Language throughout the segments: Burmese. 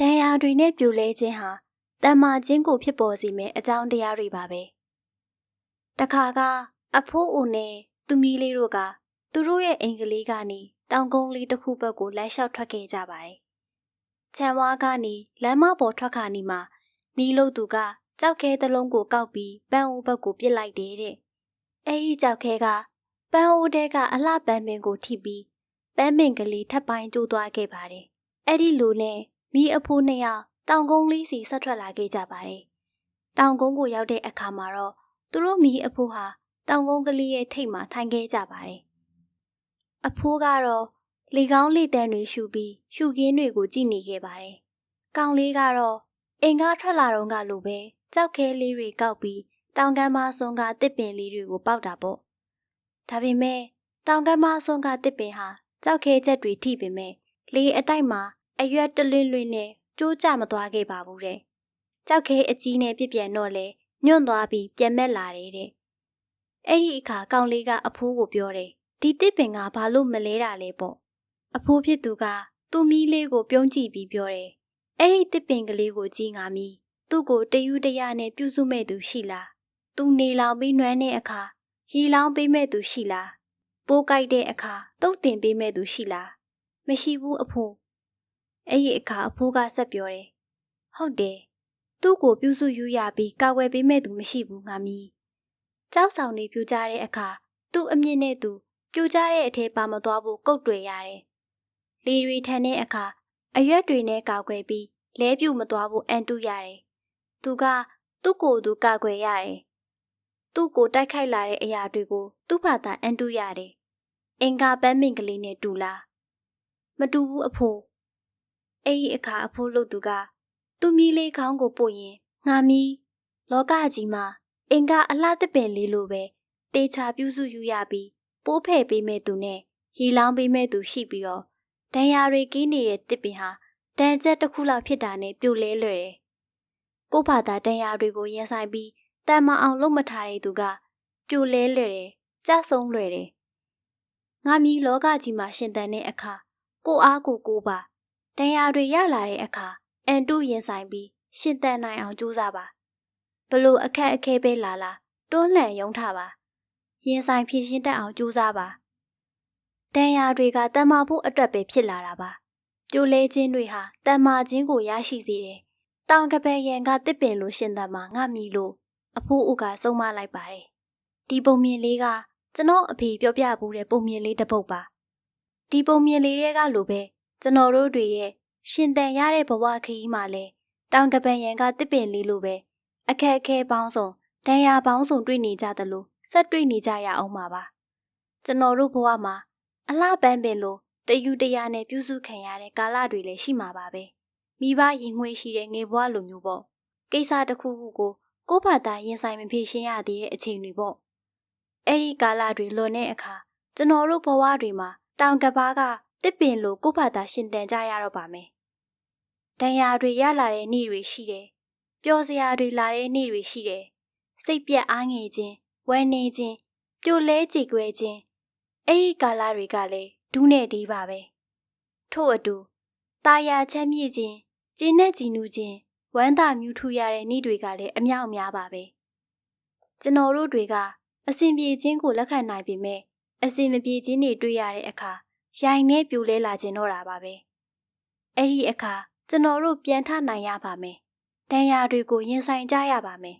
ဒဏ်ရာတွေနဲ့ပြိုလဲခြင်းဟာတမ္မာခြင်းကိုဖြစ်ပေါ်စေမယ့်အကြောင်းတရားတွေပါပဲတခါကအဖိုးအိုနဲ့သူမီးလေးတို့ကသူတို့ရဲ့အိမ်ကလေးကနေတောင်ကုန်းလေးတစ်ခုဘက်ကိုလမ်းလျှောက်ထွက်ခဲ့ကြပါတယ်ချမ်းဝါကနေလမ်းမပေါ်ထွက်ခါနီမှာမီးလို့သူကကြောက်ခဲတစ်လုံးကိုကောက်ပြီးပန်းအိုးဘက်ကိုပစ်လိုက်တယ်တဲ့အဲ့ဒီကြောက်ခဲကပန်းအိုးတဲကအလှပန်းပင်ကိုထိပြီးပန်းပင်ကလေးထပ်ပိုင်းကျိုးသွားခဲ့ပါတယ်အဲ့ဒီလိုနဲ့ မီးအဖိုးနှစ်ယောက်တောင်ကုန်းလေးစီဆက်ထွက်လာခဲ့ကြပါတယ်။တောင်ကုန်းကိုရောက်တဲ့အခါမှာတော့သူတို့မီးအဖိုးဟာတောင်ကုန်းကလေးရဲ့ထိပ်မှာထိုင်ခဲ့ကြပါတယ်။အဖိုးကတော့လေကောင်းလေတန်းတွေရှူပြီးရှူခင်းတွေကိုကြည့်နေခဲ့ပါတယ်။ကောင်လေးကတော့အင်ကားထွက်လာတော့ကလိုပဲကြောက်ခဲလေးတွေကောက်ပြီးတောင်ကမ်းမဆွန်ကတစ်ပင်လေးတွေကိုပေါက်တာပေါ့။ဒါပေမဲ့တောင်ကမ်းမဆွန်ကတစ်ပင်ဟာကြောက်ခဲချက်တွေထိပေမဲ့လေအတိုက်မှာ အရွက်တလွင်လွင်နဲ့ကျိုးကျမသွားခဲ့ပါဘူးတဲ့။ကြောက်ခဲအကြီးနဲ့ပြစ်ပြန်တော့လေညွန့်သွားပြီးပြန်မက်လာတယ်တဲ့။အဲ့ဒီအခါကောင်လေးကအဖိုးကိုပြောတယ်။ဒီတစ်ပင်ကဘာလို့မလဲတာလဲပေါ့။အဖိုးဖြစ်သူကသူ့မီးလေးကိုပြုံးကြည့်ပြီးပြောတယ်။အဲ့ဒီတစ်ပင်ကလေးကိုကြည့်ငါမီးသူ့ကိုတယူတရနဲ့ပြုစုမဲ့သူရှိလား။သူနေလောင်ပြီးနွမ်းတဲ့အခါရီလောင်ပေးမဲ့သူရှိလား။ပိုးကြိုက်တဲ့အခါတုတ်တင်ပေးမဲ့သူရှိလား။မရှိဘူးအဖိုး အဲ့ဒီအခါအဖိုးကဆက်ပြောတယ်။ဟုတ်တယ်။သူ့ကိုပြုစုယူရပြီးကာဝယ်ပေးမဲ့သူမရှိဘူးငါမီး။ကြောက်ဆောင်နေပြူကြတဲ့အခါသူ့အမြင့်နဲ့သူပြူကြတဲ့အထဲပါမသွားဖို့ကုတ်တွေရတယ်။လီရီထန်တဲ့အခါအရွက်တွေနဲ့ကာကွယ်ပြီးလဲပြူမသွားဖို့အန်တုရတယ်။သူကသူ့ကိုယ်သူကာကွယ်ရတယ်။သူ့ကိုတိုက်ခိုက်လာတဲ့အရာတွေကိုသူ့ဘာသာအန်တုရတယ်။အင်္ဂါပန်းမင်ကလေးနဲ့တူလား။မတူဘူးအဖိုး။ အဲ့ဒီအခါအဖိုးလို့သူကသူ့မီးလေးခေါင်းကိုပို့ရင်ငါမီးလောကကြီးမှာအင်ကအလှသစ်ပင်လေးလိုပဲတေချာပြုစုယူရပြီးပိုးဖဲ့ပေးမဲ့သူနဲ့ရီလောင်းပေးမဲ့သူရှိပြီးတော့ဒဏ်ရာတွေကင်းနေတဲ့တစ်ပင်ဟာတန်ကျက်တစ်ခုလောက်ဖြစ်တာနဲ့ပြိုလဲလွယ်တယ်။ကို့ဘာသာဒဏ်ရာတွေကိုရင်ဆိုင်ပြီးတန်မအောင်လုပ်မထားတဲ့သူကပြိုလဲလွယ်တယ်၊ကြဆုံးလွယ်တယ်။ငါမီးလောကကြီးမှာရှင်သန်တဲ့အခါကိုအားကိုကိုပါ ဒဏ်ရာတွေရလာတဲ့အခါအန်တုရင်ဆိုင်ပြီးရှင်သန်နိုင်အောင်ကြိုးစားပါဘလို့အခက်အခဲပဲလာလာတွန်းလှန်ရုံထပါရင်ဆိုင်ဖြည့်ရှင်းတတ်အောင်ကြိုးစားပါဒဏ်ရာတွေကတန်မာဖို့အတွက်ပဲဖြစ်လာတာပါပြိုလဲခြင်းတွေဟာတန်မာခြင်းကိုရရှိစေတယ်တောင်ကပယ်ရန်ကတစ်ပင်လိုရှင်သန်မှာငါမီလို့အဖိုးဦးကဆုံးမလိုက်ပါတယ်ဒီပုံမြင်လေးကကျွန်တော်အဖေပြောပြဘူးတဲ့ပုံမြင်လေးတစ်ပုတ်ပါဒီပုံမြင်လေးတွေကလိုပဲ ကျွန်တော်တို့တွေရဲ့ရှင်တန်ရတဲ့ဘဝခရီးမှာလဲတောင်ကပန်ရန်ကတစ်ပင်လေးလိုပဲအခက်အခဲပေါင်းစုံဒဏ်ရာပေါင်းစုံတွေ့နေကြသလိုဆက်တွေ့နေကြရအောင်ပါပါကျွန်တော်တို့ဘဝမှာအလှပန်းပင်လိုတယူတရာနဲ့ပြုစုခံရတဲ့ကာလတွေလည်းရှိမှာပါပဲမိဘရင်ငွေရှိတဲ့ငယ်ဘဝလိုမျိုးပေါ့ကိစ္စတစ်ခုခုကိုကိုယ့်ဘာသာရင်ဆိုင်မဖြေရှင်းရသေးတဲ့အချိန်တွေပေါ့အဲ့ဒီကာလတွေလွန်တဲ့အခါကျွန်တော်တို့ဘဝတွေမှာတောင်ကပားက တစ်ပင်လိုကိုယ့်ဘာသာရှင်သန်ကြရတော့ပါမယ်။ဒဏ်ရာတွေရလာတဲ့နေ့တွေရှိတယ်။ပျော်စရာတွေလာတဲ့နေ့တွေရှိတယ်။စိတ်ပြက်အားငယ်ခြင်း၊ဝမ်းနည်းခြင်း၊ပြိုလဲကြေကွဲခြင်းအဲ့ဒီကာလတွေကလည်းဒူးနဲ့ဒီပါပဲ။ထို့အတူตาယာချမ်းမြေ့ခြင်း၊ကျင်းနဲ့ကြည်နူးခြင်းဝမ်းသာမြူးထူရတဲ့နေ့တွေကလည်းအမြောက်အများပါပဲ။ကျွန်တော်တို့တွေကအစဉ်ပြေခြင်းကိုလက်ခံနိုင်ပေမဲ့အစဉ်မပြေခြင်းတွေတွေ့ရတဲ့အခါ ရိုင်နဲ့ပြိုလဲလာခြင်းတော့တာပါပဲအဲ့ဒီအခါကျွန်တော်တို့ပြန်ထနိုင်ရပါမယ်ဒဏ်ရာတွေကိုရင်ဆိုင်ကြရပါမယ်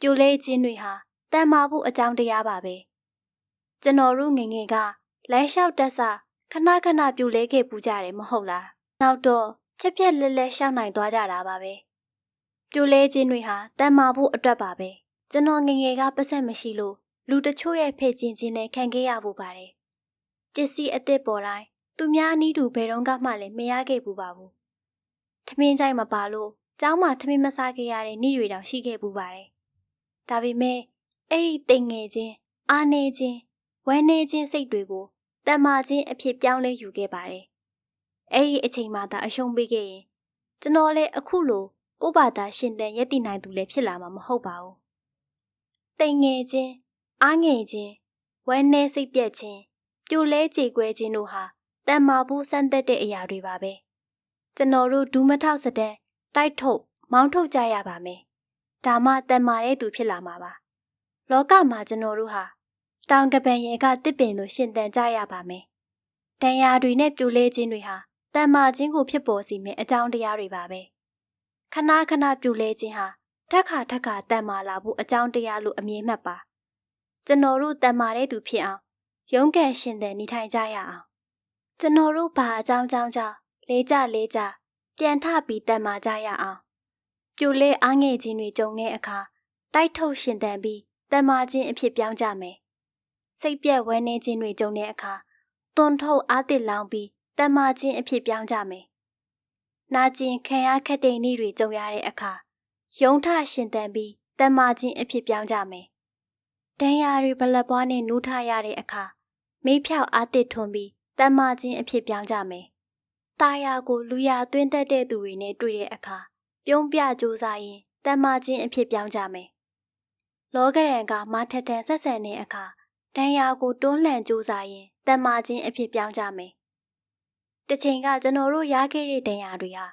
ပြိုလဲခြင်းတွေဟာတန်မာဖို့အကြောင်းတရားပါပဲကျွန်တော်တို့ငငယ်ကလမ်းလျှောက်တက်ဆခဏခဏပြိုလဲခဲ့ပူကြတယ်မဟုတ်လားနောက်တော့ဖြက်ဖြက်လဲလဲရှောက်နိုင်သွားကြတာပါပဲပြိုလဲခြင်းတွေဟာတန်မာဖို့အတွက်ပါပဲကျွန်တော်ငငယ်ကပတ်ဆက်မရှိလို့လူတချို့ရဲ့ဖဲ့ကျင်ခြင်းနဲ့ခံခဲ့ရဖို့ပါတယ် ပစ္စည်းအစ်စ်ပေါ်တိုင်းသူများနီးတူဘယ်တော့မှလည်းမရခဲ့ဘူးပါဘူးထမင်းကြိုက်မပါလို့ကျောင်းမှာထမင်းမစားခဲ့ရတဲ့နေ့တွေတောင်ရှိခဲ့ပူပါတယ်ဒါပေမဲ့အဲ့ဒီတိမ်ငယ်ခြင်းအားနေခြင်းဝမ်းနေခြင်းစိတ်တွေကိုတန်မာခြင်းအဖြစ်ပြောင်းလဲယူခဲ့ပါတယ်အဲ့ဒီအချိန်မှသာအရှုံးပေးခဲ့ရင်ကျွန်တော်လည်းအခုလိုကိုယ့်ဘာသာရှင်သန်ရည်တည်နိုင်သူလည်းဖြစ်လာမှာမဟုတ်ပါဘူးတိမ်ငယ်ခြင်းအားငယ်ခြင်းဝမ်းနေစိတ်ပြက်ခြင်း ပြိုလဲကြေကွဲခြင်းတို့ဟာတန်မာဖို့စမ်းသက်တဲ့အရာတွေပါပဲကျွန်တော်တို့ဒူးမထောက်စတဲ့တိုက်ထုတ်မောင်းထုတ်ကြရပါမယ်ဒါမှတန်မာတဲ့သူဖြစ်လာမှာပါလောကမှာကျွန်တော်တို့ဟာတောင်ကပန်ရဲကတစ်ပင်လိုရှင်သန်ကြရပါမယ်တန်ရာတွေနဲ့ပြိုလဲခြင်းတွေဟာတန်မာခြင်းကိုဖြစ်ပေါ်စေမယ့်အကြောင်းတရားတွေပါပဲခဏခဏပြိုလဲခြင်းဟာထက်ခါထက်ခါတန်မာလာဖို့အကြောင်းတရားလို့အမြင်မှတ်ပါကျွန်တော်တို့တန်မာတဲ့သူဖြစ်အောင် ရုန်းကန်ရှင်သန်နေထိုင်ကြရအောင်ကျွန်တော်တို့ဘာအကြောင်းကြောင့်ကြောင့်လေးကြလေးကြပြန်ထပြီးတန်မာကြရအောင်ပြိုလဲအားငယ်ခြင်းတွေကြုံတဲ့အခါတိုက်ထုတ်ရှင်သန်ပြီးတန်မာခြင်းအဖြစ်ပြောင်းကြမယ်စိတ်ပြက်ဝဲနေခြင်းတွေကြုံတဲ့အခါသွန်ထုတ်အားတစ်လောင်ပြီးတန်မာခြင်းအဖြစ်ပြောင်းကြမယ်နာကျင်ခံရခက်တဲ့နေ့တွေကြုံရတဲ့အခါယုံထရှင်သန်ပြီးတန်မာခြင်းအဖြစ်ပြောင်းကြမယ်တန်ရာတွေဘလက်ပွားနဲ့နူးထရတဲ့အခါ မေးဖြောက်အားတစ်ထွန်ပြီးတန်မာခြင်းအဖြစ်ပြောင်းကြမယ်။ตาယာကိုလူရသွင်းသက်တဲ့သူတွေနဲ့တွေ့တဲ့အခါပြုံးပြကြိုးစားရင်တန်မာခြင်းအဖြစ်ပြောင်းကြမယ်။လောကရန်ကမထက်ထန်ဆက်ဆံတဲ့အခါတန်ရာကိုတွန်းလှန်ကြိုးစားရင်တန်မာခြင်းအဖြစ်ပြောင်းကြမယ်။တစ်ချိန်ကကျွန်တော်တို့ရခဲ့တဲ့တန်ရာတွေဟာ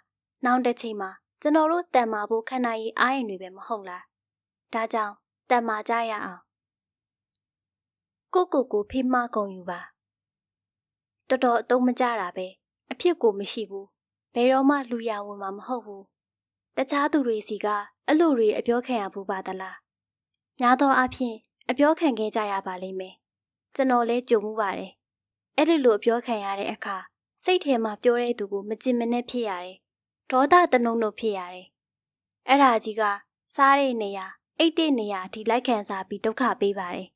နောက်တစ်ချိန်မှာကျွန်တော်တို့တန်မာဖို့ခန္ဓာရည်အားရင်တွေပဲမဟုတ်လား။ဒါကြောင့်တန်မာကြရအောင်။ ကိုကိုကိုဖိမကုန်ယူပါ။တော်တော်အသုံးမကျတာပဲအဖြစ်ကိုမရှိဘူးဘယ်တော့မှလူရဝင်မှာမဟုတ်ဘူးတခြားသူတွေစီကအလို့တွေအပြောခံရဘူးပါသလားညာသောအဖြစ်အပြောခံခဲ့ကြရပါလိမ့်မယ်ကျွန်တော်လဲကြုံမှုပါတယ်အဲ့ဒီလိုအပြောခံရတဲ့အခါစိတ်ထဲမှာပြောတဲ့သူကိုမကြင်မနဲ့ဖြစ်ရတယ်ဒေါသတနုံတို့ဖြစ်ရတယ်အဲ့ဒါကြီးကစားတဲ့နေရာအိတ်တဲ့နေရာဒီလိုက်ခံစားပြီးဒုက္ခပေးပါတယ်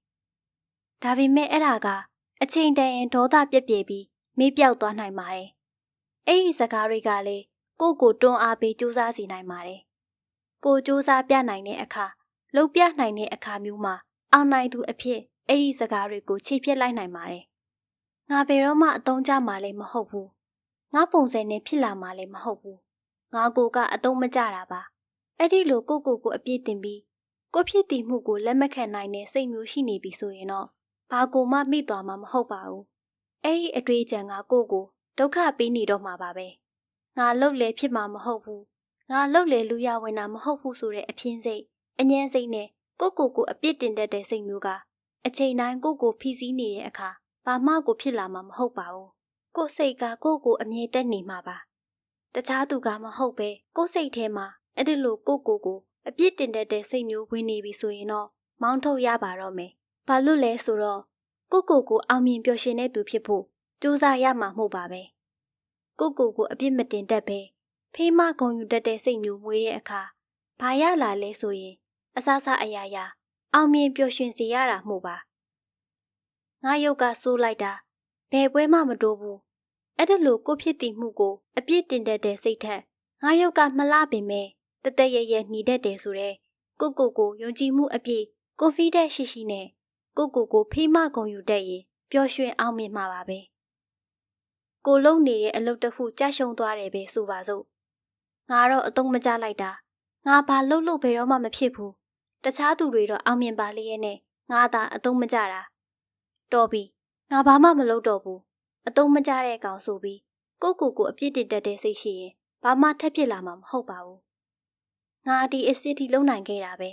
ဒါပေမဲ့အဲ့ဒါကအချိန်တန်ရင်ဒေါသပြက်ပြဲပြီးမေးပြောက်သွားနိုင်ပါတယ်။အဲ့ဒီစကားတွေကလည်းကိုကိုတွန်းအားပေးစူးစမ်းစီနိုင်ပါတယ်။ကိုစူးစမ်းပြနိုင်တဲ့အခါလှုပ်ပြနိုင်တဲ့အခါမျိုးမှာအောင်နိုင်သူအဖြစ်အဲ့ဒီစကားတွေကိုခြေပြက်လိုက်နိုင်ပါတယ်။ငါဘယ်တော့မှအသုံးချမှာလည်းမဟုတ်ဘူး။ငါပုံစံနဲ့ဖြစ်လာမှာလည်းမဟုတ်ဘူး။ငါကိုကအသုံးမကျတာပါ။အဲ့ဒီလိုကိုကိုကိုအပြည့်တင်ပြီးကိုဖြစ်တည်မှုကိုလက်မခံနိုင်တဲ့စိတ်မျိုးရှိနေပြီဆိုရင်တော့ ဘာကိုမှမိသွားမှာမဟုတ်ပါဘူး။အဲ့ဒီအတွေ့အကြံကကိုကိုဒုက္ခပေးနေတော့မှာပါပဲ။ငါလှုပ်လေဖြစ်မှာမဟုတ်ဘူး။ငါလှုပ်လေလူရဝင်တာမဟုတ်ဘူးဆိုတဲ့အပြင်းစိတ်အငြင်းစိတ်နဲ့ကိုကိုကိုအပြစ်တင်တတ်တဲ့စိတ်မျိုးကအချိန်တိုင်းကိုကိုဖိစီးနေတဲ့အခါဘာမှကိုဖြစ်လာမှာမဟုတ်ပါဘူး။ကိုစိတ်ကကိုကိုအမြဲတက်နေမှာပါ။တခြားသူကမဟုတ်ပဲကိုစိတ်ထဲမှာအဲ့ဒီလိုကိုကိုကိုအပြစ်တင်တတ်တဲ့စိတ်မျိုးဝင်နေပြီဆိုရင်တော့မောင်းထုတ်ရပါတော့မယ်။ ဘာလို့လဲဆိုတော့ကိုကိုကိုအောင်မြင်ပျော်ရွှင်တဲ့သူဖြစ်ဖို့စူးစမ်းရမှာမဟုတ်ပါပဲကိုကိုကိုအပြစ်မတင်တတ်ပဲဖေးမဂုံယူတတ်တဲ့စိတ်မျိုးမွေးတဲ့အခါဘာရလာလဲဆိုရင်အဆအဆအရာရာ အောင်မြင်ပျော်ရွှင်စေရတာမှုပါငါရုပ်ကဆိုးလိုက်တာဘယ်ပွဲမှမတိုးဘူးအဲ့ဒါလို့ကိုဖြစ်တည်မှုကို အပြစ်တင်တတ်တဲ့စိတ်ထက်ငါရုပ်ကမလှပင်မဲ့တသက်ရရနှီးတတ်တယ်ဆိုတဲ့ကိုကိုကိုယုံကြည်မှုအပြည့်ကိုဖီတဲ့ရှိရှိနဲ့ ကိုကိုကိုဖေးမဂုံယူတတ်ရင်ပျော်ရွှင်အောင်မြင်မှာပါပဲကိုလုံနေတဲ့အလုပ်တစ်ခုကြရှုံသွားတယ်ပဲဆိုပါစို့ငါတော့အတုံးမကြလိုက်တာငါဘာလှုပ်လို့ဘယ်တော့မှမဖြစ်ဘူးတခြားသူတွေတော့အောင်မြင်ပါလေရဲ့နဲ့ငါသာအတုံးမကြတာတော်ပြီငါဘာမှမလုပ်တော့ဘူးအတုံးမကြတဲ့ကောင်ဆိုပြီးကိုကိုကိုအပြစ်တင်တတ်တဲ့စိတ်ရှိရင်ဘာမှထက်ဖြစ်လာမှာမဟုတ်ပါဘူးငါဒီအစ်စ်တီလုံနိုင်ခဲ့တာပဲ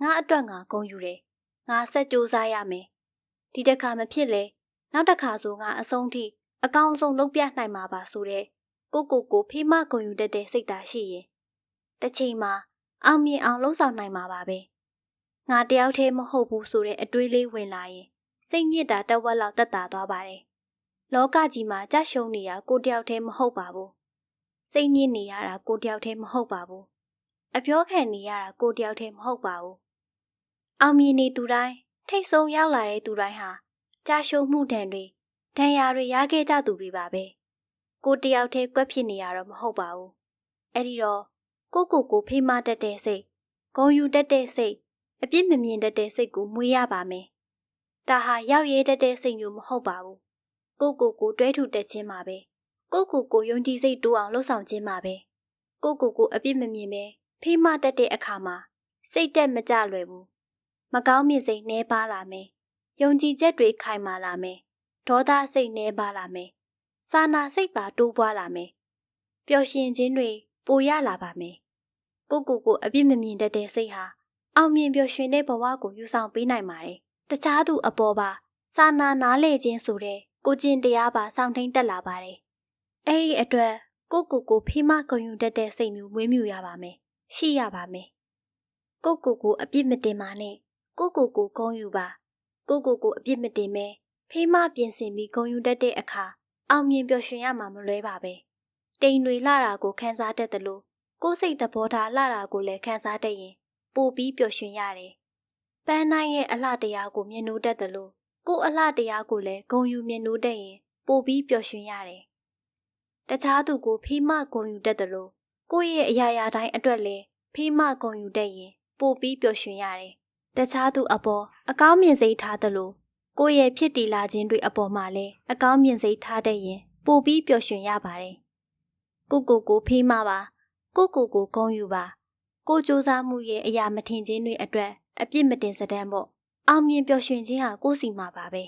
ငါအတွက်ငါဂုံယူတယ် ငါဆက်ကြိုးစားရမယ်ဒီတစ်ခါမဖြစ်လေနောက်တစ်ခါဆိုငါအဆုံးထိအကောင်းဆုံးလုပ်ပြနိုင်မှာပါဆိုတဲ့ကိုကိုကိုဖေးမဂုံယူတတ်တဲ့စိတ်ဓာတ်ရှိရင်တစ်ချိန်မှာအောင်မြင်အောင်လှုပ်ဆောင်နိုင်မှာပါပဲငါတယောက်တည်းမဟုတ်ဘူးဆိုတဲ့အတွေးလေးဝင်လာရင်စိတ်ညစ်တာတဝက်လောက်တက်တာသွားပါတယ်လောကကြီးမှာကြရှုံးနေတာကိုတယောက်တည်းမဟုတ်ပါဘူးစိတ်ညစ်နေရတာကိုတယောက်တည်းမဟုတ်ပါဘူးအပြောခံနေရတာကိုတယောက်တည်းမဟုတ်ပါဘူး အောင်မြင်နေသူတိုင်းထိတ်ဆုံးရောက်လာတဲ့သူတိုင်းဟာကြာရှုံးမှုတန်တွေဒဏ်ရာတွေရခဲ့ကြသူတွေပါပဲကိုတယောက်တည်းကွက်ဖြစ်နေရတော့မဟုတ်ပါဘူးအဲ့ဒီတော့ကိုကိုကိုဖေးမတတ်တဲ့စိတ်ဂုံယူတတ်တဲ့စိတ်အပြစ်မမြင်တတ်တဲ့စိတ်ကိုမွေးရပါမယ်ဒါဟာရောက်ရဲတတ်တဲ့စိတ်မျိုးမဟုတ်ပါဘူးကိုကိုကိုတွဲထူတက်ခြင်းပါပဲကိုကိုကိုယုံကြည်စိတ်တိုးအောင်လှုပ်ဆောင်ခြင်းပါပဲကိုကိုကိုအပြစ်မမြင်ပဲဖေးမတတ်တဲ့အခါမှာစိတ်တက်မကြလွယ်ဘူး မကောင်းမြင်စိတ်နှဲပါလာမယ်ယုံကြည်ချက်တွေခိုင်မာလာမယ်ဒေါသစိတ်နှဲပါလာမယ်။စာနာစိတ်ပါတိုးပွားလာမယ်။ပျော်ရွှင်ခြင်းတွေပိုရလာပါမယ်။ကိုကိုကိုအပြစ်မမြင်တတ်တဲ့စိတ်ဟာအောင်မြင်ပျော်ရွှင်တဲ့ဘဝကိုယူဆောင်ပေးနိုင်ပါတယ်။တခြားသူအပေါ်ပါစာနာနားလေခြင်းဆိုတဲ့ကိုကျင့်တရားပါစောင့်ထိန်တက်လာပါတယ်။အဲ့ဒီအတွက်ကိုကိုကိုဖိမဂုံယူတတ်တဲ့စိတ်မျိုးမွေးမြူရပါမယ်။ရှိရပါမယ်။ကိုကိုကိုအပြစ်မတင်ပါနဲ့။ ကိုကိုကိုဂုံယူပါ။ကိုကိုကိုအပြစ်မတင်မဲဖိမပြင်ဆင်ပြီးဂုံယူတတ်တဲ့အခါအောင်မြင်ပျော်ရွှင်ရမှာမလွဲပါပဲ။တိမ်တွေလှတာကိုခံစားတတ်တယ်လို့ကိုယ်စိတ်သဘောထားလှတာကိုလည်းခံစားတတ်ရင်ပိုပြီးပျော်ရွှင်ရတယ်။ပန်းနိုင်ရဲ့အလှတရားကိုမြင်နိုးတတ်တယ်လို့ကိုယ်အလှတရားကိုလည်းဂုံယူမြင်နိုးတတ်ရင်ပိုပြီးပျော်ရွှင်ရတယ်။တခြားသူကိုဖိမဂုံယူတတ်တယ်လို့ကိုယ့်ရဲ့အရာရာတိုင်းအတွက်လည်းဖိမဂုံယူတတ်ရင်ပိုပြီးပျော်ရွှင်ရတယ်။ တခြားသူအပေါ်အကောင်းမြင်စိတ်ထားတယ်လို့ကိုယ့်ရဲ့ဖြစ်တည်လာခြင်းတွေအပေါ်မှာလည်းအကောင်းမြင်စိတ်ထားတတ်ရင်ပိုပြီးပျော်ရွှင်ရပါတယ်။ကိုကိုကိုဖိမပါကိုကိုကိုဂုံယူပါကိုစူးစမ်းမှုရဲ့အရာမထင်ခြင်းတွေအတွက်အပြစ်မတင်စတဲ့ပေါ့အောင်မြင်ပျော်ရွှင်ခြင်းဟာကိုယ်စီမှာပါပဲ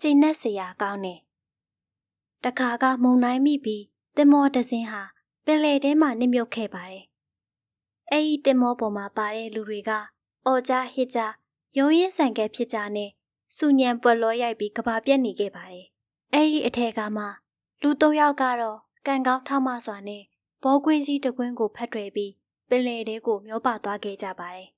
ကျင့်နဲ့စရာကောင်းတယ်တခါကမုံတိုင်းမိပြီးတင်မောတစင်းဟာပင်လယ်ထဲမှာနစ်မြုပ်ခဲ့ပါတယ်အဲ့ဒီတင်မောပေါ်မှာပါတဲ့လူတွေက အော်ကြဟစ်ကြရုံးရင်ဆန်ကဲဖြစ်ကြနဲ့စူညံပွက်လောရိုက်ပြီးကဘာပြက်နေခဲ့ပါတယ်အဲ့ဒီအထက်ကမှလူ၃ယောက်ကတော့ကံကောင်းထောက်မစွာနဲ့ဘောကွင်းကြီးတကွင်းကိုဖတ်ထွယ်ပြီးပင်လယ်ထဲကိုမျောပါသွားခဲ့ကြပါတယ်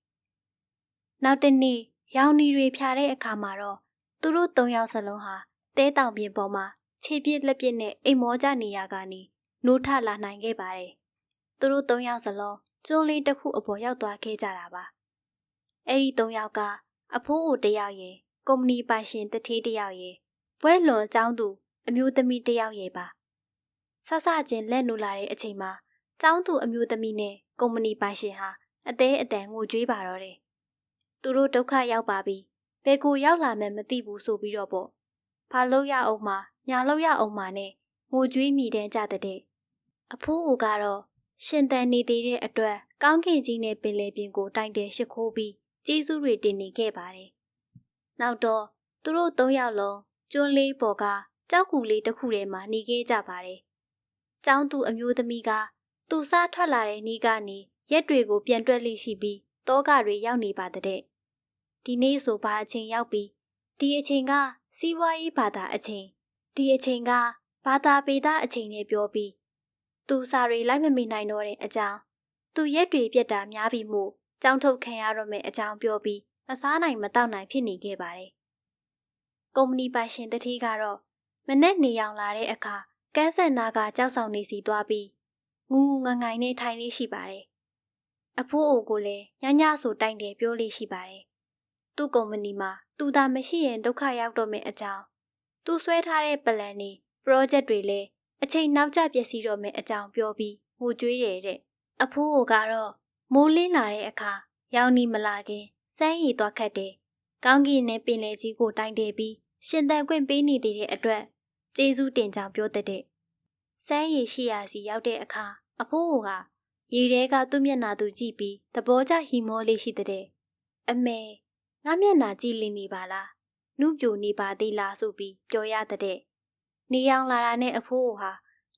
။နောက်တနေ့ရောင်နီတွေဖြာတဲ့အခါမှာတော့သူတို့၃ယောက်စလုံးဟာတဲတောင်ပြင်ပေါ်မှာခြေပြစ်လက်ပြစ်နဲ့အိမ်မောကြနေရကနေနိုးထလာနိုင်ခဲ့ပါတယ်။သူတို့၃ယောက်စလုံးကျွန်းလေးတစ်ခုအပေါ်ရောက်သွားခဲ့ကြတာပါ။ အဲ့ဒီ၃ယောက်ကအဖိုးအိုတယောက်ရယ်ကုမ္ပဏီပိုင်ရှင်တထေးတယောက်ရယ်ပွဲလွန်အကြောင်းသူအမျိုးသမီးတယောက်ရယ်ပါဆဆချင်းလက်နူလာတဲ့အချိန်မှာကျောင်းသူအမျိုးသမီးနဲ့ကုမ္ပဏီပိုင်ရှင်ဟာအသေးအတန်ငိုကြွေးပါတော့တယ်။သူတို့ဒုက္ခရောက်ပါပြီ။ဘယ်ကိုရောက်လာမှမသိဘူးဆိုပြီးတော့ပေါ့။ဘာလို့ရအောင်မှညာလို့ရအောင်မှနဲ့ငိုကြွေးမိတဲ့ကြတဲ့အဖိုးအိုကတော့ရှင်တန်နေသေးတဲ့အတွက်ကောင်းကင်ကြီးနဲ့ပင်လယ်ပြင်ကိုတိုင်တယ်ရှိခိုးပြီး ကျေးဇူးတွေတင်နေခဲ့ပါတယ်။နောက်တော့သူတို့၃ယောက်လုံးကျွန်းလေးပေါ်ကကြောက်ကူလေးတစ်ခုထဲမှာနေခဲ့ကြပါတယ်။ကျောင်းသူအမျိုးသမီးကသူစားထွက်လာတဲ့နီးကနေရက်တွေကိုပြန်တွက်လိရှိပြီးတောကတွေရောက်နေပါတဲ့ဒီနေ့ဆိုဘာအချိန်ရောက်ပြီးဒီအချိန်ကစီးပွားရေးဘာသာအချိန်ဒီအချိန်ကဘာသာပေဒအချိန်နဲ့ပြောပြီးသူစာတွေလိုက်မမိနိုင်တော့တဲ့အကြောင်းသူရက်တွေပြက်တာများပြီးမှု ကြောင်းထုတ်ခံရတော့မယ့်အကြောင်းပြောပြီးမစားနိုင်မတောက်နိုင်ဖြစ်နေခဲ့ပါတယ်။ကုမ္ပဏီပိုင်ရှင်တတိကတော့မနဲ့နေအောင်လာတဲ့အခါကန်းဆက်နာကကြောက်ဆောင်နေစီသွားပြီးငူငူငငိုင်နဲ့ထိုင်လေးရှိပါတယ်။အဖိုးအိုကိုလည်းညညဆိုတိုင်တယ်ပြောလေးရှိပါတယ်။သူ့ကုမ္ပဏီမှာသူသာမရှိရင်ဒုက္ခရောက်တော့မယ့်အကြောင်းသူဆွဲထားတဲ့ပလန်တွေ project တွေလည်းအချိန်နောက်ကျပျက်စီးတော့မယ့်အကြောင်းပြောပြီးငိုကြွေးတယ်တဲ့အဖိုးအိုကတော့ မိုးလင်းလာတဲ့အခါရောင်နီမလာခင်စမ်းရည်သွားခတ်တယ်။ကောင်းကင်နဲ့ပင်လယ်ကြီးကိုတိုင်တယ်ပြီးရှင်သန်ခွင့်ပေးနေသေးတဲ့အတွက်ကျေးဇူးတင်ကြောင်းပြောတတ်တဲ့စမ်းရည်ရှိရာစီရောက်တဲ့အခါအဖိုးကရေထဲကသူ့မျက်နှာသူကြည့်ပြီးသဘောကျဟီမောလေးရှိတဲ့အမေငါမျက်နှာကြည့်လင်းနေပါလားနုပြိုနေပါသေးလားဆိုပြီးပြောရတဲ့နေအောင်လာတာနဲ့အဖိုးဟာ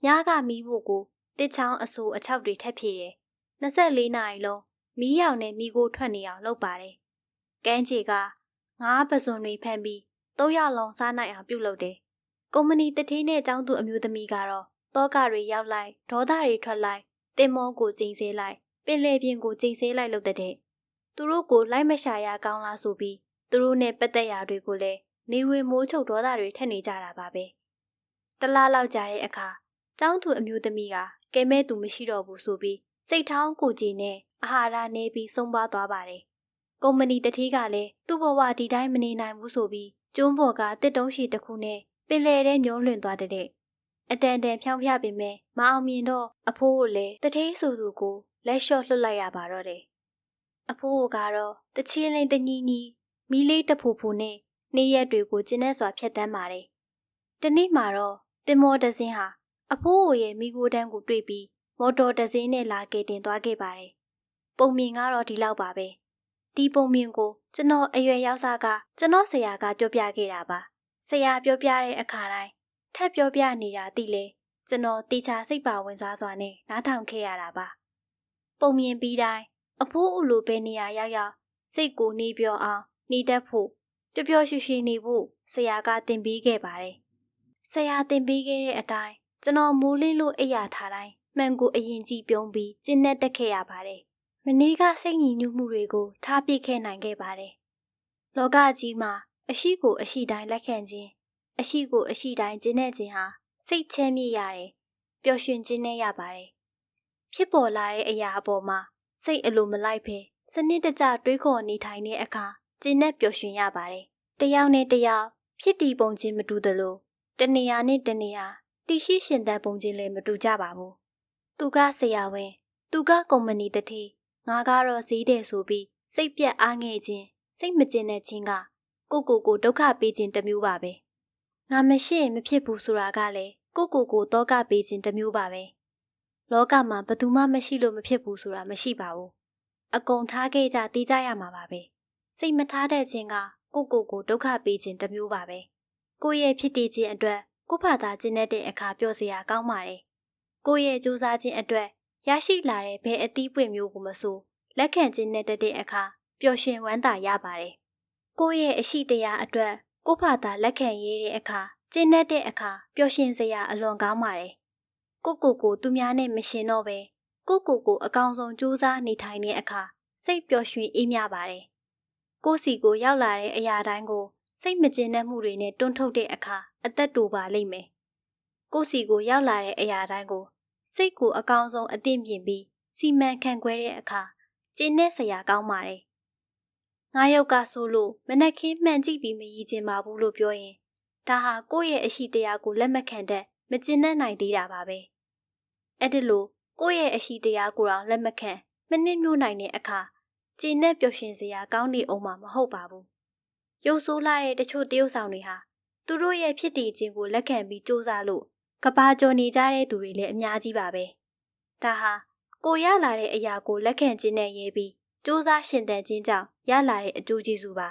ညကမီးဖို့ကိုတစ်ချောင်းအဆိုးအချောက်တွေထက်ဖြည့်တယ် 24နာရီလုံးမီးရောင်နဲ့မီးကိုထွက်နေအောင်လုပ်ပါတယ်ကန်းချေကငါးပစွန်တွေဖမ်းပြီးသုံးရလုံးစားနိုင်အောင်ပြုတ်လုပ်တယ်ကုမ္ပဏီတထေးနဲ့ចောင်းသူအမျိုးသမီးကတော့တောကတွေရောက်လိုက်ဒေါသတွေထွက်လိုက်တင်မောကိုကျိန်ဆဲလိုက်ပင်လေပြင်ကိုကျိန်ဆဲလိုက်လို့တဲ့သူတို့ကိုလိုက်မရှာရကောင်းလားဆိုပြီးသူတို့နဲ့ပတ်သက်ရာတွေကိုလည်းနေဝင်မိုးချုပ်ဒေါသတွေထက်နေကြတာပါပဲတလားလောက်ကြာတဲ့အခါចောင်းသူအမျိုးသမီးကကဲမဲသူမရှိတော့ဘူးဆိုပြီး စိတ်ထောင်းကိုကြည်နဲ့အာဟာရနေပြီးဆုံးပါသွားပါတယ်ကုမ္ပဏီတတိကလည်းသူ့ဘဝဒီတိုင်းမနေနိုင်ဘူးဆိုပြီးကျုံးဘော်ကတစ်တုံးရှိတစ်ခုနဲ့ပင်လယ်ထဲညှိုးလွင်သွားတဲ့အတန်တန်ဖြောင်းပြပေမဲ့မအောင်မြင်တော့အဖိုးကိုလည်းတထေးဆူဆူကိုလက်လျှော့လွှတ်လိုက်ရပါတော့တယ်အဖိုးကတော့တချင်းလိန်တညီညီမီးလေးတဖူဖူနဲ့နေရက်တွေကိုကျင်းတဲ့စွာဖြတ်တန်းပါတယ်တနေ့မှာတော့တင်မောတစင်းဟာအဖိုးကိုရဲ့မိကိုတန်းကိုတွေ့ပြီး မော်တော်တစင်းနဲ့လာကယ်တင်သွားခဲ့ပါတယ်ပုံမြင်ကတော့ဒီလောက်ပါပဲဒီပုံမြင်ကိုကျွန်တော်အရွယ်ရောက်စားကကျွန်တော်ဆရာကပြောပြခဲ့တာပါဆရာပြောပြတဲ့အခါတိုင်းထက်ပြောပြနေတာသိလေကျွန်တော်တေချာစိတ်ပါဝင်စားစွာနဲ့နားထောင်ခဲ့ရတာပါပုံမြင်ပြီးတိုင်းအဖိုးအလိုပဲနေရာရောက်ရောက်စိတ်ကိုနေပြောအောင်နေတတ်ဖို့ပျော်ပျော်ရွှင်ရွှင်နေဖို့ဆရာကတင်ပေးခဲ့ပါတယ်ဆရာတင်ပေးခဲ့တဲ့အတိုင်းကျွန်တော်မိုးလင်းလို့အိပ်ယာထားတိုင်း မှန်ကိုအရင်ကြည့်ပြုံးပြီးကျင့်နဲ့တက်ခဲ့ရပါတယ်မနေ့ကစိတ်ညီညွတ်မှုတွေကိုထားပစ်ခဲ့နိုင်ခဲ့ပါတယ်လောကကြီးမှာအရှိကိုအရှိတိုင်းလက်ခံခြင်းအရှိကိုအရှိတိုင်းကျင့်တဲ့ခြင်းဟာစိတ်ချမ်းမြေ့ရတယ်ပျော်ရွှင်ခြင်းနဲ့ရပါတယ်ဖြစ်ပေါ်လာတဲ့အရာအပေါ်မှာစိတ်အလိုမလိုက်ဖဲစနစ်တကျတွေးခေါ်နေထိုင်တဲ့အခါကျင့်နဲ့ပျော်ရွှင်ရပါတယ်တယောက်နဲ့တယောက်ဖြစ်တည်ပုံချင်းမတူသလိုတနေရာနဲ့တနေရာတည်ရှိရှင်သန်ပုံချင်းလည်းမတူကြပါဘူး သူကဆရာဝန်သူကကုမ္ပဏီတတိငါကတော့ဈေးတယ်ဆိုပြီးစိတ်ပြက်အားငယ်ခြင်းစိတ်မကျင်တဲ့ခြင်းကကိုကိုကိုဒုက္ခပေးခြင်းတစ်မျိုးပါပဲငါမရှိရင်မဖြစ်ဘူးဆိုတာကလည်းကိုကိုကိုတောကပေးခြင်းတစ်မျိုးပါပဲလောကမှာဘယ်သူမှမရှိလို့မဖြစ်ဘူးဆိုတာမရှိပါဘူးအကုန်ထားခဲ့ကြတေးကြရမှာပါပဲစိတ်မထားတဲ့ခြင်းကကိုကိုကိုဒုက္ခပေးခြင်းတစ်မျိုးပါပဲကိုယ့်ရဲ့ဖြစ်တည်ခြင်းအတွက်ကိုယ့်ဘာသာကျင့်တဲ့အခါပြောစရာကောင်းပါတယ် ကိုယ့်ရဲ့ကြိုးစားခြင်းအတွက်ရရှိလာတဲ့ဘယ်အသီးပွင့်မျိုးကိုမဆိုလက်ခံခြင်းနဲ့တဲ့အခါပျော်ရွှင်ဝမ်းသာရပါတယ်ကိုယ့်ရဲ့အရှိတရားအတွက်ကိုယ့်ဘာသာလက်ခံရတဲ့အခါကျင့်တဲ့အခါပျော်ရွှင်စရာအလွန်ကောင်းပါတယ်ကိုကိုကိုသူများနဲ့မရှင်တော့ပဲကိုကိုကိုအကောင်ဆုံးစူးစမ်းနေထိုင်တဲ့အခါစိတ်ပျော်ရွှင်အေးမြပါတယ်ကိုစီကိုရောက်လာတဲ့အရာတိုင်းကိုစိတ်မကျဉ်တဲ့မှုတွေနဲ့တွန်းထုတ်တဲ့အခါအသက်တူပါလိမ့်မယ်ကိုစီကိုရောက်လာတဲ့အရာတိုင်းကို စိတ်ကိုအကောင်ဆုံးအသင့်ပြင်ပြီးစီမံခန့်ခွဲတဲ့အခါကျင်းတဲ့ဆရာကောင်းပါတယ်ငါယောက်ကဆိုလို့မနက်ခင်းမှန်ကြည့်ပြီးမရည်ကျင်ပါဘူးလို့ပြောရင်ဒါဟာကိုယ့်ရဲ့အရှိတရားကိုလက်မခံတတ်မကျင်တတ်နိုင်သေးတာပါပဲအဲ့ဒီလိုကိုယ့်ရဲ့အရှိတရားကိုတော့လက်မခံမနစ်မြို့နိုင်တဲ့အခါကျင်နဲ့ပျော်ရွှင်စရာကောင်းနေအောင်မှာမဟုတ်ပါဘူးရုပ်ဆိုးလာတဲ့တချို့တရုပ်ဆောင်တွေဟာသူတို့ရဲ့ဖြစ်တည်ခြင်းကိုလက်ခံပြီးစူးစမ်းလို့ ကဘာကျော်နေကြတဲ့သူတွေလည်းအများကြီးပါပဲဒါဟာကိုရလာတဲ့အရာကိုလက်ခံခြင်းနဲ့ရေးပြီးစူးစမ်းရှင်သန်ခြင်းကြောင့်ရလာတဲ့အကျိုးကျေးဇူးပါ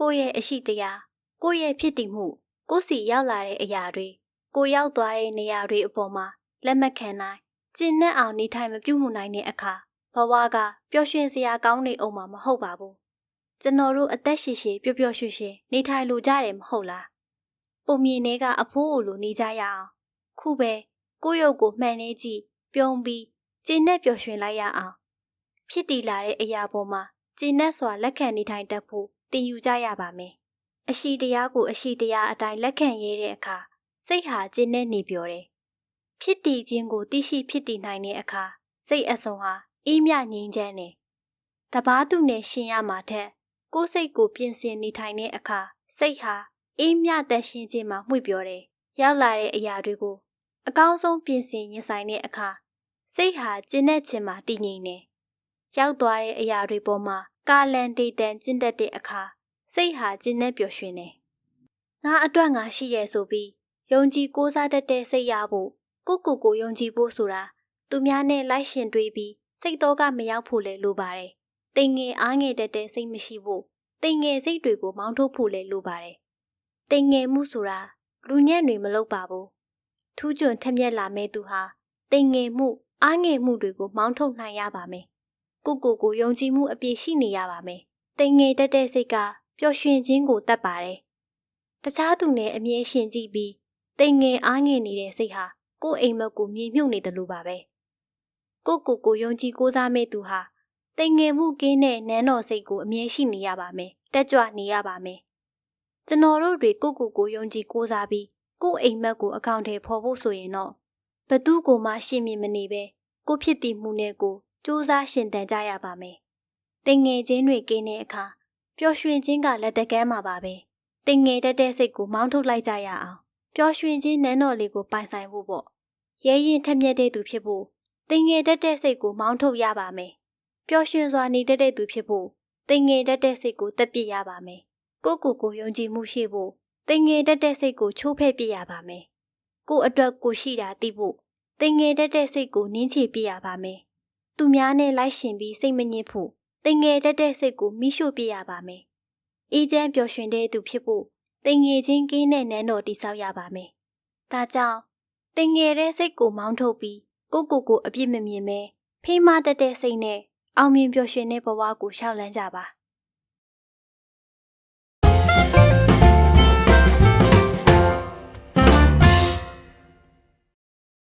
ကိုယ့်ရဲ့အရှိတရားကိုယ့်ရဲ့ဖြစ်တည်မှုကိုယ်စီရောက်လာတဲ့အရာတွေကိုရောက်သွားတဲ့နေရာတွေအပေါ်မှာလက်မခံနိုင်ကျင့်နဲ့အောင်နေထိုင်မပြုမှုနိုင်တဲ့အခါဘဝကပျော်ရွှင်စရာကောင်းနေအောင်မှာမဟုတ်ပါဘူးကျွန်တော်တို့အသက်ရှည်ရှည်ပျော်ပျော်ရွှင်ရွှင်နေထိုင်လိုကြတယ်မဟုတ်လားပုံမြင်တွေကအဖိုးအိုလိုနေကြရအောင် ခုပဲကိုယ့်ရုပ်ကိုမှန်နေကြည့်ပြုံးပြီးကျင့်နဲ့ပျော်ရွှင်လိုက်ရအောင်ဖြစ်တည်လာတဲ့အရာပေါ်မှာကျင့်နဲ့စွာလက်ခံနေထိုင်တတ်ဖို့တင်ယူကြရပါမယ်အရှိတရားကိုအရှိတရားအတိုင်းလက်ခံရတဲ့အခါစိတ်ဟာကျဉ်နဲ့နေပြောတယ်။ဖြစ်တည်ခြင်းကိုသိရှိဖြစ်တည်နိုင်တဲ့အခါစိတ်အစုံဟာအေးမြငြိမ်းချမ်းတယ်။တပားသူနဲ့ရှင်ရမှာထက်ကိုယ်စိတ်ကိုပြင်ဆင်နေထိုင်တဲ့အခါစိတ်ဟာအေးမြသက်ရှင်ခြင်းမှာမှွေပြောတယ်။ရောက်လာတဲ့အရာတွေကို အကောင်းဆုံးပြင်ဆင်ရင်ဆိုင်တဲ့အခါစိတ်ဟာကျဉ်တဲ့ခြင်းမှာတည်ငြိမ်တယ်။ရောက်သွားတဲ့အရာတွေပေါ်မှာကာလန်ဒေတန်ကျင့်တတ်တဲ့အခါစိတ်ဟာကျဉ်နဲ့ပျော်ရွှင်တယ်။ငါအတွက်ငါရှိရဲဆိုပြီးယုံကြည်ကိုးစားတတ်တဲ့စိတ်ရဖို့ကိုကိုကိုယုံကြည်ဖို့ဆိုတာသူများနဲ့လိုက်ရှင်တွေးပြီးစိတ်တော့ကမရောက်ဖို့လဲလိုပါတယ်။တိမ်ငယ်အားငယ်တတ်တဲ့စိတ်မရှိဖို့တိမ်ငယ်စိတ်တွေကိုမောင်းထုတ်ဖို့လဲလိုပါတယ်။တိမ်ငယ်မှုဆိုတာလူညံ့တွေမလုပ်ပါဘူး။ ထူးချွန်ထက်မြက်လာမဲ့သူဟာတိမ်ငယ်မှုအားငယ်မှုတွေကိုမောင်းထုတ်နိုင်ရပါမယ်။ကိုကိုကိုယုံကြည်မှုအပြည့်ရှိနေရပါမယ်။တိမ်ငယ်တတ်တဲ့စိတ်ကပျော်ရွှင်ခြင်းကိုတတ်ပါတယ်။တခြားသူနဲ့အမြဲရှင်ကြည့်ပြီးတိမ်ငယ်အားငယ်နေတဲ့စိတ်ဟာကိုယ့်အိမ်မက်ကိုမြေမြုပ်နေတယ်လို့ပါပဲ။ကိုကိုကိုယုံကြည်ကိုးစားမဲ့သူဟာတိမ်ငယ်မှုကင်းတဲ့နန်းတော်စိတ်ကိုအမြဲရှိနေရပါမယ်။တက်ကြွနေရပါမယ်။ကျွန်တော်တို့တွေကိုကိုကိုယုံကြည်ကိုးစားပြီး ကိုယ့်အိမ်မက်ကိုအကောင့်ထဲပေါ်ဖို့ဆိုရင်တော့ဘသူကိုမှရှင်းမြင်မနေပဲကိုဖြစ်တည်မှုနဲ့ကိုစူးစမ်းရှင်တန်ကြရပါမယ်။တင်ငယ်ချင်းတွေကင်းတဲ့အခါပျော်ရွှင်ခြင်းကလက်တကမ်းမှာပါပဲတင်ငယ်တတ်တဲ့စိတ်ကိုမောင်းထုတ်လိုက်ကြရအောင်ပျော်ရွှင်ခြင်းနန်းတော်လေးကိုပိုင်ဆိုင်ဖို့ပေါ့ရဲရင်ထက်မြက်တဲ့သူဖြစ်ဖို့တင်ငယ်တတ်တဲ့စိတ်ကိုမောင်းထုတ်ရပါမယ်ပျော်ရွှင်စွာနေတတ်တဲ့သူဖြစ်ဖို့တင်ငယ်တတ်တဲ့စိတ်ကိုတက်ပြစ်ရပါမယ်ကိုကိုကိုယုံကြည်မှုရှိဖို့ တင်ငယ်တတ်တဲ့စိတ်ကိုချိုးဖဲ့ပြရပါမယ်ကိုအတွက်ကိုရှိတာသိဖို့တင်ငယ်တတ်တဲ့စိတ်ကိုနင်းချပြရပါမယ်သူများနဲ့လိုက်ရှင်ပြီးစိတ်မညစ်ဖို့တင်ငယ်တတ်တဲ့စိတ်ကိုမိရှို့ပြရပါမယ်။အေးချမ်းပျော်ရွှင်တဲ့သူဖြစ်ဖို့တင်ငယ်ချင်းကင်းတဲ့နန်းတော်တိဆောက်ရပါမယ်။ဒါကြောင့်တင်ငယ်တဲ့စိတ်ကိုမောင်းထုတ်ပြီးကိုကိုကိုအပြစ်မမြင်ပဲဖိမတက်တဲ့စိတ်နဲ့အောင်မြင်ပျော်ရွှင်တဲ့ဘဝကိုရှောက်လန်းကြပါ